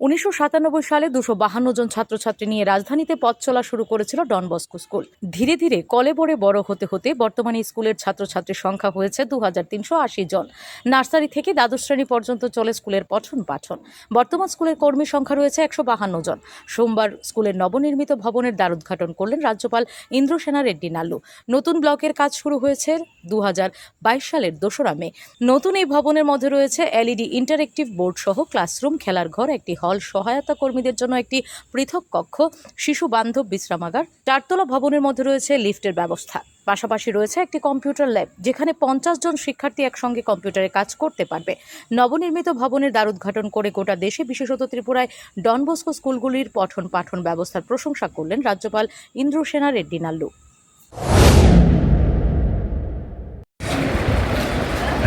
উনিশশো সাতানব্বই সালে দুশো বাহান্ন জন ছাত্রছাত্রী নিয়ে রাজধানীতে পথ চলা শুরু করেছিল ডন বস্কো স্কুল। ধীরে ধীরে কলে কলেবরে বড় হতে হতে বর্তমানে স্কুলের ছাত্রছাত্রীর সংখ্যা হয়েছে দুহাজার তিনশো আশি জন। নার্সারি থেকে দ্বাদশ শ্রেণি পর্যন্ত চলে স্কুলের পঠন পাঠন। বর্তমান স্কুলের কর্মী সংখ্যা রয়েছে একশো বাহান্ন জন। সোমবার স্কুলের নবনির্মিত ভবনের দ্বার উদ্ঘাটন করলেন রাজ্যপাল ইন্দ্রসেনা রেড্ডি নাল্লু। নতুন ব্লকের কাজ শুরু হয়েছে দু হাজার বাইশ সালের দোসরা মে। নতুন এই ভবনের মধ্যে রয়েছে এলইডি ইন্টারেক্টিভ বোর্ড সহ ক্লাসরুম, খেলার ঘর, একটি হল সহায়তা কর্মীদের জন্য একটি পৃথক কক্ষ, শিশু বান্ধব বিশ্রামাগার, চারতলা ভবনের মধ্যে রয়েছে লিফটের ব্যবস্থা। পাশাপাশি রয়েছে একটি কম্পিউটার ল্যাব, যেখানে পঞ্চাশ জন শিক্ষার্থী একসঙ্গে কম্পিউটারে কাজ করতে পারবে। নবনির্মিত ভবনের দ্বার উদ্ঘাটন করে গোটা দেশে, বিশেষত ত্রিপুরায় ডনবস্কো স্কুলগুলির পঠন পাঠন ব্যবস্থার প্রশংসা করলেন রাজ্যপাল Indrasena Reddy Nallu.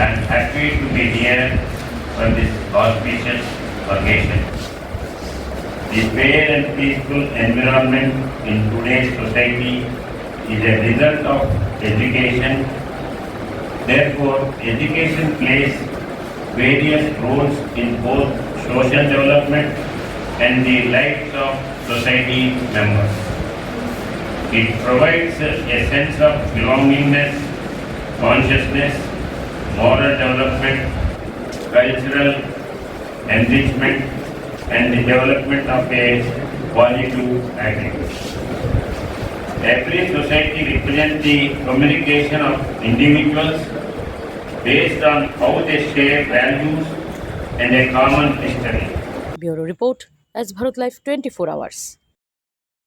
I am happy to be here on this auspicious occasion. The fair and peaceful environment in today's society is a result of education. Therefore, education plays various roles in both social development and the lives of society members. It provides a sense of belongingness, consciousness, moral development, cultural enrichment, and the development of a quality agriculture. Every society represents the communication of individuals based on how they share values and a common history. Bureau Report as Bharat Life 24 Hours.